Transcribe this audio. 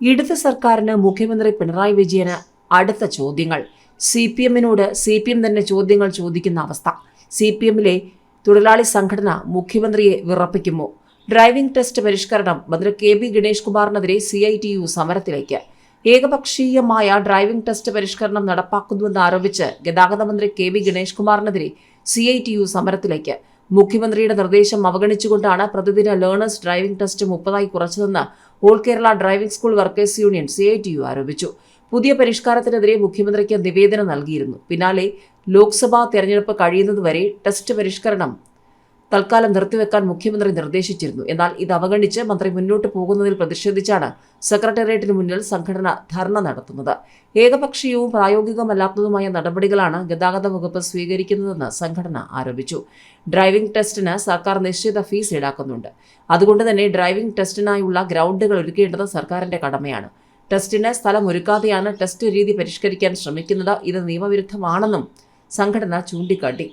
ഇടത് സർക്കാരിന് മുഖ്യമന്ത്രി പിണറായി വിജയന് അടുത്ത ചോദ്യങ്ങൾ. സി പി എമ്മിനോട് സി പി എം തന്നെ ചോദ്യങ്ങൾ ചോദിക്കുന്ന അവസ്ഥ. സി പി എമ്മിലെ തൊഴിലാളി സംഘടന മുഖ്യമന്ത്രിയെ വിറപ്പിക്കുമോ? ഡ്രൈവിംഗ് ടെസ്റ്റ് പരിഷ്കരണം മന്ത്രി കെ ബി ഗണേഷ് കുമാറിനെതിരെ സി ഐ ടി യു സമരത്തിലേക്ക്. ഏകപക്ഷീയമായ ഡ്രൈവിംഗ് ടെസ്റ്റ് പരിഷ്കരണം നടപ്പാക്കുന്നുവെന്ന് ആരോപിച്ച് ഗതാഗത മന്ത്രി കെ ബി ഗണേഷ് കുമാറിനെതിരെ സി ഐ ടി യു സമരത്തിലേക്ക്. മുഖ്യമന്ത്രിയുടെ നിർദ്ദേശം അവഗണിച്ചുകൊണ്ടാണ് പ്രതിദിന ലേണേഴ്സ് ഡ്രൈവിംഗ് ടെസ്റ്റ് മുപ്പതായി കുറച്ചതെന്ന് all Kerala driving school workers union C ആരോപിച്ചു. പുതിയ പരിഷ്കാരത്തിനെതിരെ മുഖ്യമന്ത്രിക്ക് നിവേദനം നൽകിയിരുന്നു. പിന്നാലെ ലോക്സഭാ തെരഞ്ഞെടുപ്പ് കഴിയുന്നതുവരെ ടെസ്റ്റ് പരിഷ്കരണം തൽക്കാലം നിർത്തിവെക്കാൻ മുഖ്യമന്ത്രി നിർദ്ദേശിച്ചിരുന്നു. എന്നാൽ ഇത് അവഗണിച്ച് മന്ത്രി മുന്നോട്ട് പോകുന്നതിൽ പ്രതിഷേധിച്ചാണ് സെക്രട്ടേറിയറ്റിന് മുന്നിൽ സംഘടന ധർണ നടത്തുന്നത്. ഏകപക്ഷീയവും പ്രായോഗികമല്ലാത്തതുമായ നടപടികളാണ് ഗതാഗത വകുപ്പ് സ്വീകരിക്കുന്നതെന്ന് സംഘടന ആരോപിച്ചു. ഡ്രൈവിംഗ് ടെസ്റ്റിന് സർക്കാർ നിശ്ചിത ഫീസ് ഈടാക്കുന്നുണ്ട്. അതുകൊണ്ട് തന്നെ ഡ്രൈവിംഗ് ടെസ്റ്റിനായുള്ള ഗ്രൗണ്ടുകൾ ഒരുക്കേണ്ടത് സർക്കാരിന്റെ കടമയാണ്. ടെസ്റ്റിന് സ്ഥലം ഒരുക്കാതെയാണ് ടെസ്റ്റ് രീതി പരിഷ്കരിക്കാൻ ശ്രമിക്കുന്നത്. ഇത് നിയമവിരുദ്ധമാണെന്നും സംഘടന ചൂണ്ടിക്കാട്ടി.